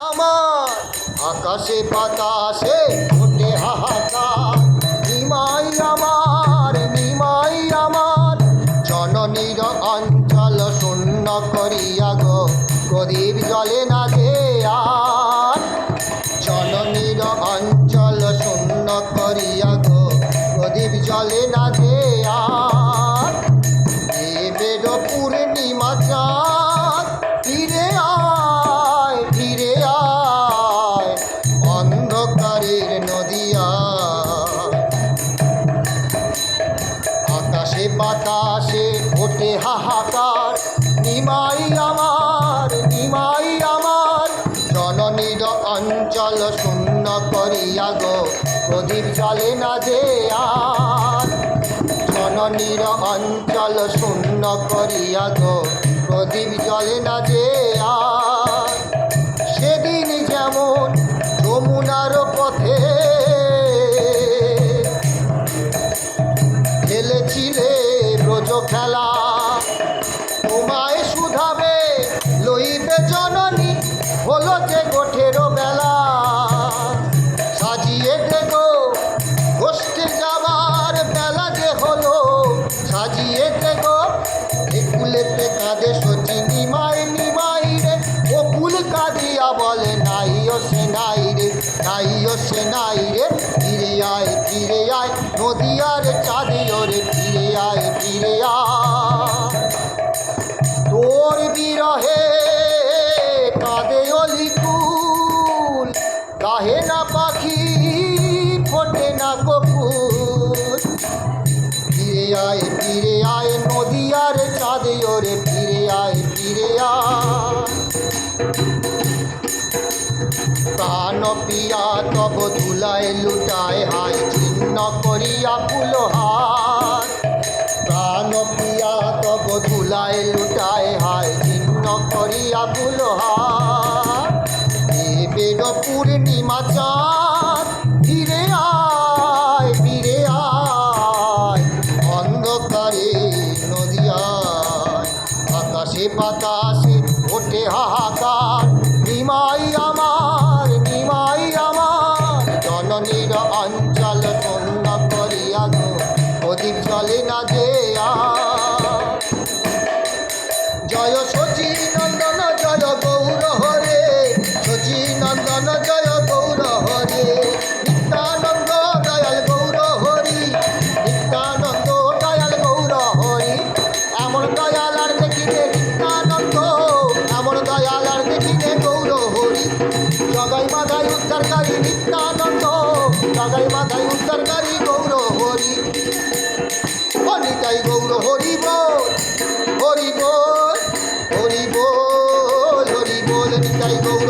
আমার আকাশে বাতাসে ওঠে হাহাকার। নিমাই আমার নিমাই আমার। জননীর অঞ্চল শূন্য করিয়া গো, প্রদীপ জলে না যে আর। জননীর অঞ্চল শূন্য করিয়া গো, প্রদীপ জলে না যে আর। দেবের পূর্ণিমা অন্ধকারের নদিয়া। আকাশে বাতাসে ওঠে হাহাকার, নিমাই আমার নিমাই আমার। জননীর অঞ্চল শূন্য করিয়া গো, প্রদীপ চলে না যে আর। জননীর অঞ্চল শূন্য করিয়া গো, প্রদীপ জলে না যে আর। খেলা। তোমায় শুধাবে লইবে জননী, হলো যে গোঠেরও বেলা সাজিয়ে দেগো গোষ্ঠে যাবার বেলা যে হলো। সাজিয়ে দেগো একুলেতে কাঁদে সচি নিমাই নিমাই রে। অকুল কাঁদিয়া বলে, নাই ও সে নাই রে, নাই ও সে নাই রে। ফিরে আয় ফিরে আয় নদিয়ার ওরে ফিরে আয় ফিরে আয়। প্রাণ পিয়া তব ধুলায় লুটায় হায়, ছিন্ন করিয়া ফুলহার প্রাণ পিয়া তব ধুলায় লুটায় হায়, ছিন্ন করিয়া ফুলহার দেবের পূর্ণিমা চাঁদ আকাশে বাতাসে ওঠে হাহাকার। নিমাই আমার নিমাই আমার। জননীর অঞ্চল শূন্য করিয়া গো, প্রদীপ চলে না যে জয় শচী নন্দন, জয় গৌর হরে। শচী নন্দন, জয় গৌর হরে। নিত্যানন্দ, দয়াল গৌর হরি। নিত্যানন্দ, দয়াল গৌর হরি। এমন দয়াল বাধাই উদ্ধারকারী নিত্যানন্দ। বাধাই বাধাই উদ্ধারকারী গৌর হরি। হরি তাই গৌর হরি বল হরি বল হরি বল হরি বল। নিতাই গৌর